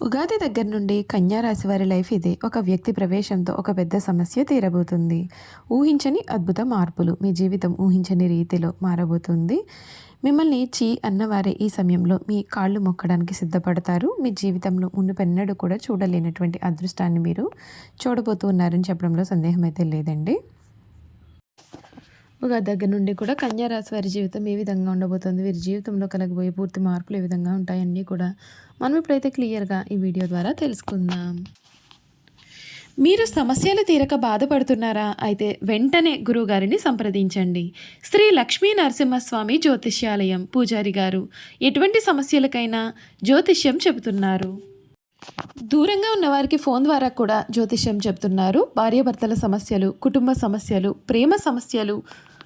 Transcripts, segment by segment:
ఉగాది దగ్గర నుండి కన్యారాశి వారి లైఫ్ ఇదే. ఒక వ్యక్తి ప్రవేశంతో ఒక పెద్ద సమస్య తీరబోతుంది. ఊహించని అద్భుత మార్పులు మీ జీవితం ఊహించని రీతిలో మారబోతుంది. మిమ్మల్ని చీ అన్నవారే ఈ సమయంలో మీ కాళ్ళు మొక్కడానికి సిద్ధపడతారు. మీ జీవితంలో మునుపెన్నడూ కూడా చూడలేనటువంటి అదృష్టాన్ని మీరు చూడబోతున్నారని చెప్పడంలో సందేహం అయితే లేదండి. ఒక దగ్గర నుండి కూడా కన్యారాశి వారి జీవితం ఏ విధంగా ఉండబోతుంది? వీరి జీవితంలో కలగబోయే పూర్తి మార్పులు ఏ విధంగా ఉంటాయన్నీ కూడా మనం ఇప్పుడైతే క్లియర్గా ఈ వీడియో ద్వారా తెలుసుకుందాం. మీరు సమస్యలు తీరక బాధపడుతున్నారా? అయితే వెంటనే గురువుగారిని సంప్రదించండి. శ్రీ లక్ష్మీ నరసింహస్వామి జ్యోతిష్యాలయం పూజారి గారు ఎటువంటి సమస్యలకైనా జ్యోతిష్యం చెబుతున్నారు. దూరంగా ఉన్నవారికి ఫోన్ ద్వారా కూడా జ్యోతిష్యం చెప్తున్నారు భార్యాభర్తల సమస్యలు కుటుంబ సమస్యలు ప్రేమ సమస్యలు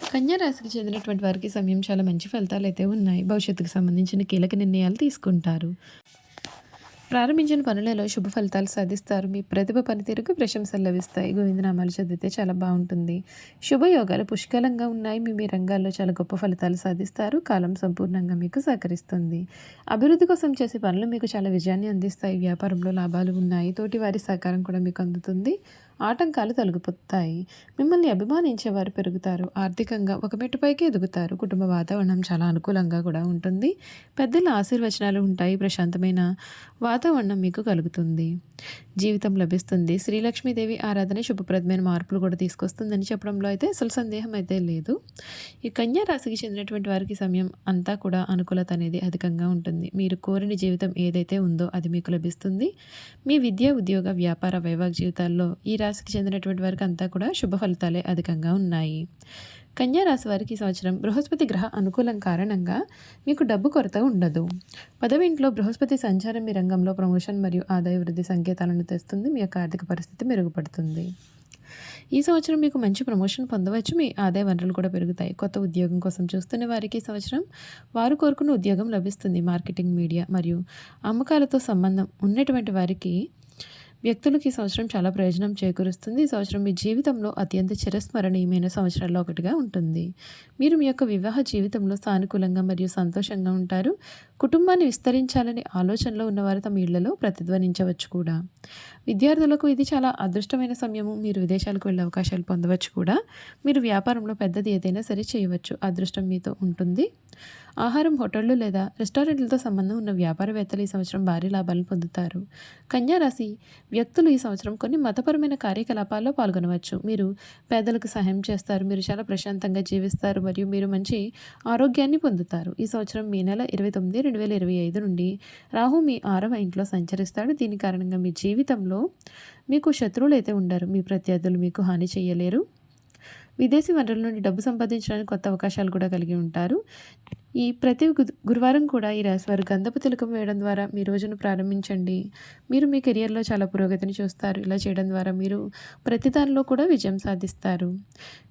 కన్యారాశికి చెందినటువంటి వారికి సమయం చాలా మంచి ఫలితాలు అయితే ఉన్నాయి. భవిష్యత్తుకు సంబంధించిన కీలక నిర్ణయాలు తీసుకుంటారు. ప్రారంభించిన పనులలో శుభ ఫలితాలు సాధిస్తారు. మీ ప్రతిభ పనితీరుకు ప్రశంసలు లభిస్తాయి. గోవిందనామాలు చదివితే చాలా బాగుంటుంది. శుభయోగాలు పుష్కలంగా ఉన్నాయి. మీ మీ రంగాల్లో చాలా గొప్ప ఫలితాలు సాధిస్తారు. కాలం సంపూర్ణంగా మీకు సహకరిస్తుంది. అభివృద్ధి కోసం చేసే పనులు మీకు చాలా విజయాన్ని అందిస్తాయి. వ్యాపారంలో లాభాలు ఉన్నాయి. తోటి వారి సహకారం కూడా మీకు అందుతుంది. ఆటంకాలు తొలగిపోతాయి. మిమ్మల్ని అభిమానించేవారు పెరుగుతారు. ఆర్థికంగా ఒక మెట్టుపైకి ఎదుగుతారు. కుటుంబ వాతావరణం చాలా అనుకూలంగా కూడా ఉంటుంది. పెద్దల ఆశీర్వచనాలు ఉంటాయి. ప్రశాంతమైన వాతావరణం మీకు కలుగుతుంది. జీవితం లభిస్తుంది. శ్రీలక్ష్మీదేవి ఆరాధన శుభప్రదమైన మార్పులు కూడా తీసుకొస్తుందని చెప్పడంలో అయితే అసలు సందేహం అయితే లేదు. ఈ కన్యా రాశికి చెందినటువంటి వారికి సమయం అంతా కూడా అనుకూలత అనేది అధికంగా ఉంటుంది. మీరు కోరిన జీవితం ఏదైతే ఉందో అది మీకు లభిస్తుంది. మీ విద్య ఉద్యోగ వ్యాపార వైవాహిక జీవితాల్లో ఈ రాశికి చెందినటువంటి వారికి అంతా కూడా శుభ ఫలితాలే అధికంగా ఉన్నాయి. కన్యారాశి వారికి ఈ సంవత్సరం బృహస్పతి గ్రహ అనుకూలం కారణంగా మీకు డబ్బు కొరత ఉండదు. పదవింట్లో బృహస్పతి సంచారం మీ రంగంలో ప్రమోషన్ మరియు ఆదాయ వృద్ధి సంకేతాలను తెస్తుంది. మీ యొక్క ఆర్థిక పరిస్థితి మెరుగుపడుతుంది. ఈ సంవత్సరం మీకు మంచి ప్రమోషన్ పొందవచ్చు. మీ ఆదాయ వనరులు కూడా పెరుగుతాయి. కొత్త ఉద్యోగం కోసం చూస్తున్న వారికి సంవత్సరం వారు కోరుకున్న ఉద్యోగం లభిస్తుంది. మార్కెటింగ్ మీడియా మరియు అమ్మకాలతో సంబంధం ఉన్నటువంటి వారికి వ్యక్తులకు ఈ సంవత్సరం చాలా ప్రయోజనం చేకూరుస్తుంది. ఈ సంవత్సరం మీ జీవితంలో అత్యంత చిరస్మరణీయమైన సంవత్సరాల్లో ఒకటిగా ఉంటుంది. మీరు మీ యొక్క వివాహ జీవితంలో సానుకూలంగా మరియు సంతోషంగా ఉంటారు. కుటుంబాన్ని విస్తరించాలనే ఆలోచనలో ఉన్నవారు తమ ఇళ్ళలో ప్రతిధ్వనించవచ్చు కూడా. విద్యార్థులకు ఇది చాలా అదృష్టమైన సమయము. మీరు విదేశాలకు వెళ్ళే అవకాశాలు పొందవచ్చు కూడా. మీరు వ్యాపారంలో పెద్దది ఏదైనా సరే చేయవచ్చు. అదృష్టం మీతో ఉంటుంది. ఆహారం హోటళ్ళు లేదా రెస్టారెంట్లతో సంబంధం ఉన్న వ్యాపారవేత్తలు ఈ సంవత్సరం భారీ లాభాలను పొందుతారు. కన్యారాశి వ్యక్తులు ఈ సంవత్సరం కొన్ని మతపరమైన కార్యకలాపాల్లో పాల్గొనవచ్చు. మీరు పేదలకు సహాయం చేస్తారు మీరు చాలా ప్రశాంతంగా జీవిస్తారు మరియు మీరు మంచి ఆరోగ్యాన్ని పొందుతారు. ఈ సంవత్సరం మీ నెల ఇరవై తొమ్మిది రెండు వేల ఇరవై ఐదు నుండి రాహు మీ ఆరవ ఇంట్లో సంచరిస్తాడు. దీని కారణంగా మీ జీవితంలో మీకు శత్రువులు అయితే ఉండరు. మీ ప్రత్యర్థులు మీకు హాని చేయలేరు. విదేశీ వనరుల నుండి డబ్బు సంపాదించడానికి కొత్త అవకాశాలు కూడా కలిగి ఉంటారు. ఈ ప్రతి గు- గురువారం కూడా ఈ రాశివారు గంధపు తిలకం వేయడం ద్వారా మీ రోజును ప్రారంభించండి. మీరు మీ కెరియర్లో చాలా పురోగతిని చూస్తారు. ఇలా చేయడం ద్వారా మీరు ప్రతి దానిలో కూడా విజయం సాధిస్తారు.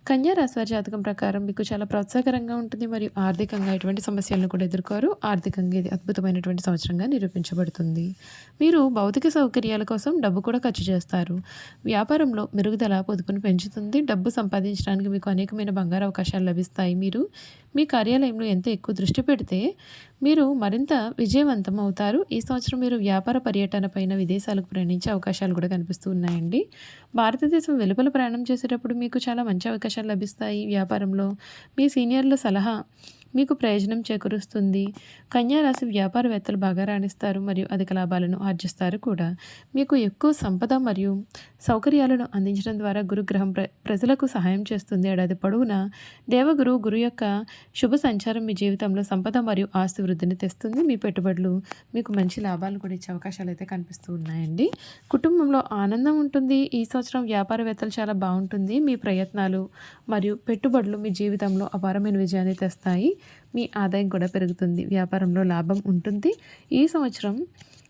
కన్యా రాశివారి జాతకం ప్రకారం మీకు చాలా ప్రోత్సాహకరంగా ఉంటుంది మరియు ఆర్థికంగా ఎటువంటి సమస్యలను కూడా ఎదుర్కోరు. ఆర్థికంగా ఇది అద్భుతమైనటువంటి సంవత్సరంగా నిరూపించబడుతుంది. మీరు భౌతిక సౌకర్యాల కోసం డబ్బు కూడా ఖర్చు చేస్తారు. వ్యాపారంలో మెరుగుదల పొదుపును పెంచుతుంది. డబ్బు సంపాదించడానికి మీకు అనేకమైన బంగారు అవకాశాలు లభిస్తాయి. మీరు మీ కార్యాలయంలో ఎంత ఎక్కువ దృష్టి పెడితే మీరు మరింత విజయవంతం అవుతారు ఈ సంవత్సరం మీరు వ్యాపార పర్యటన పైన విదేశాలకు ప్రయాణించే అవకాశాలు కూడా కనిపిస్తూ ఉన్నాయండి. భారతదేశం వెలుపల ప్రయాణం చేసేటప్పుడు మీకు చాలా మంచి అవకాశాలు లభిస్తాయి వ్యాపారంలో. మీ సీనియర్ల సలహా మీకు ప్రయోజనం చేకూరుస్తుంది. కన్యారాశి వ్యాపారవేత్తలు బాగా రాణిస్తారు మరియు అధిక లాభాలను ఆర్జిస్తారు కూడా. మీకు ఎక్కువ సంపద మరియు సౌకర్యాలను అందించడం ద్వారా గురుగ్రహం ప్ర ప్రజలకు సహాయం చేస్తుంది. ఏడాది పొడవునా దేవగురు గురు యొక్క శుభ సంచారం మీ జీవితంలో సంపద మరియు ఆస్తి వృద్ధిని తెస్తుంది. మీ పెట్టుబడులు మీకు మంచి లాభాలు కూడా ఇచ్చే అవకాశాలు అయితే కనిపిస్తూ ఉన్నాయండి. కుటుంబంలో ఆనందం ఉంటుంది. ఈ సంవత్సరం వ్యాపారవేత్తలు చాలా బాగుంటుంది. మీ ప్రయత్నాలు మరియు పెట్టుబడులు మీ జీవితంలో అపారమైన విజయాన్ని తెస్తాయి. మీ ఆదాయం కూడా పెరుగుతుంది వ్యాపారంలో లాభం ఉంటుంది. ఈ సంవత్సరం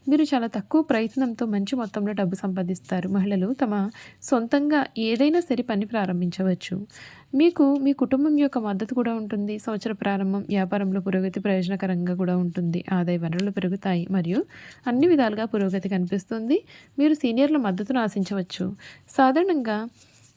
మీరు చాలా తక్కువ ప్రయత్నంతో మంచి మొత్తంలో డబ్బు సంపాదిస్తారు. మహిళలు తమ సొంతంగా ఏదైనా సరే పని ప్రారంభించవచ్చు. మీకు మీ కుటుంబం యొక్క మద్దతు కూడా ఉంటుంది. సంవత్సర ప్రారంభం వ్యాపారంలో పురోగతి ప్రయోజనకరంగా కూడా ఉంటుంది. ఆదాయ వనరులు పెరుగుతాయి మరియు అన్ని విధాలుగా పురోగతి కనిపిస్తుంది. మీరు సీనియర్ల మద్దతును ఆశించవచ్చు. సాధారణంగా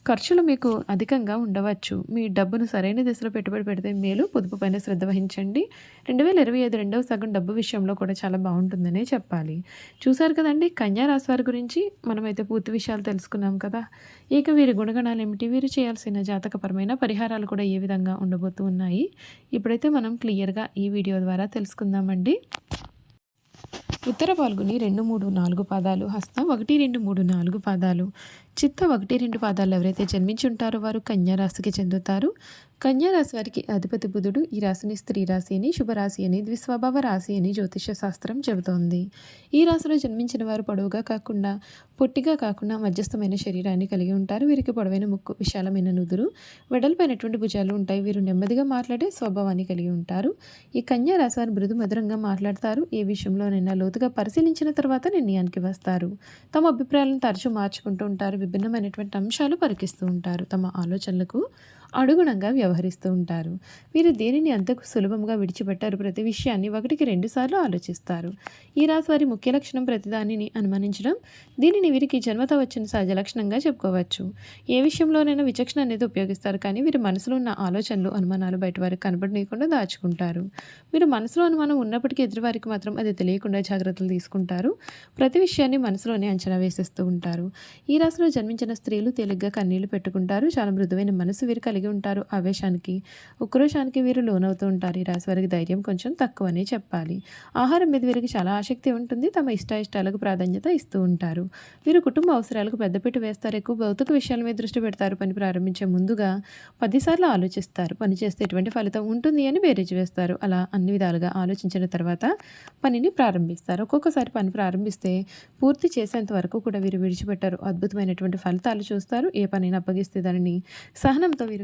ఖర్చులు మీకు అధికంగా ఉండవచ్చు. మీ డబ్బును సరైన దిశలో పెట్టుబడి పెడితే మేలు. పొదుపు పైన శ్రద్ధ వహించండి. రెండు వేల ఇరవై ఐదు రెండవ సగం డబ్బు విషయంలో కూడా చాలా బాగుంటుందనే చెప్పాలి. చూశారు కదండి కన్యా రాశి వారి గురించి మనమైతే పూర్తి విషయాలు తెలుసుకున్నాం కదా. ఇక వీరి గుణగణాలు ఏమిటి? వీరు చేయాల్సిన జాతకపరమైన పరిహారాలు కూడా ఏ విధంగా ఉండబోతూ ఉన్నాయి? ఇప్పుడైతే మనం క్లియర్గా ఈ వీడియో ద్వారా తెలుసుకుందామండి. ఉత్తర పాల్గొని రెండు మూడు నాలుగు పాదాలు హస్త ఒకటి రెండు మూడు నాలుగు పాదాలు. చిత్త ఒకటి రెండు పాదాలు ఎవరైతే జన్మించి ఉంటారో వారు కన్యారాశికి చెందుతారు. కన్యారాశి వారికి అధిపతి బుధుడు ఈ రాశిని స్త్రీ రాశి అని శుభరాశి అని ద్విస్వభావ రాశి అని జ్యోతిష శాస్త్రం చెబుతోంది. ఈ రాశిలో జన్మించిన వారు పొడవుగా కాకుండా పొట్టిగా కాకుండా మధ్యస్థమైన శరీరాన్ని కలిగి ఉంటారు. వీరికి పొడవైన ముక్కు విశాలమైన నుదురు వెడల్పైనటువంటి భుజాలు ఉంటాయి. వీరు నెమ్మదిగా మాట్లాడే స్వభావాన్ని కలిగి ఉంటారు. ఈ కన్యా రాశి వారు మృదు మధురంగా మాట్లాడతారు. ఏ విషయంలోనైనా లోతుగా పరిశీలించిన తర్వాత నిర్ణయానికి వస్తారు. తమ అభిప్రాయాలను తరచూ మార్చుకుంటూ ఉంటారు. విభిన్నమైనటువంటి అంశాలు పరికిస్తూ ఉంటారు తమ ఆలోచనలకు. అనుగుణంగా వ్యవహరిస్తూ ఉంటారు. వీరు దేనిని అంతకు సులభంగా విడిచిపెట్టారు ప్రతి విషయాన్ని ఒకటికి రెండుసార్లు ఆలోచిస్తారు. ఈ రాశి వారి ముఖ్య లక్షణం ప్రతిదానిని అనుమానించడం దీనిని వీరికి జన్మత వచ్చిన సహజ లక్షణంగా చెప్పుకోవచ్చు. ఏ విషయంలోనైనా విచక్షణ అనేది ఉపయోగిస్తారు కానీ వీరి మనసులో ఉన్న ఆలోచనలు అనుమానాలు బయట వారికి కనబడనీయకుండా దాచుకుంటారు. వీరు మనసులో అనుమానం ఉన్నప్పటికీ ఎదురువారికి మాత్రం అది తెలియకుండా జాగ్రత్తలు తీసుకుంటారు. ప్రతి విషయాన్ని మనసులోనే అంచనా వేసేస్తూ ఉంటారు. ఈ రాశిలో జన్మించిన స్త్రీలు తేలిగ్గా కన్నీళ్ళు పెట్టుకుంటారు. చాలా మృదువైన మనసు వీరు కలిగి ఉంటారు ఆవేశానికి. ఉక్రోషానికి వీరు లోనవుతూ ఉంటారు. ఈ రాశి వారికి ధైర్యం కొంచెం తక్కువనే చెప్పాలి. ఆహారం మీద వీరికి చాలా ఆసక్తి ఉంటుంది. తమ ఇష్టాయిష్టాలకు ప్రాధాన్యత ఇస్తూ ఉంటారు. వీరు కుటుంబ అవసరాలకు పెద్దపీట వేస్తారు. ఎక్కువ భౌతిక విషయాల మీద దృష్టి పెడతారు. పని ప్రారంభించే ముందుగా పదిసార్లు ఆలోచిస్తారు. పని చేస్తే ఎటువంటి ఫలితం ఉంటుంది అని బేరేజ్ వేస్తారు. అలా అన్ని విధాలుగా ఆలోచించిన తర్వాత పనిని ప్రారంభిస్తారు. ఒక్కొక్కసారి పని ప్రారంభిస్తే పూర్తి చేసేంత వరకు కూడా వీరు విడిచిపెట్టారు. అద్భుతమైనటువంటి ఫలితాలు చూస్తారు. ఏ పనిని అప్పగిస్తే దానిని సహనంతో వీరు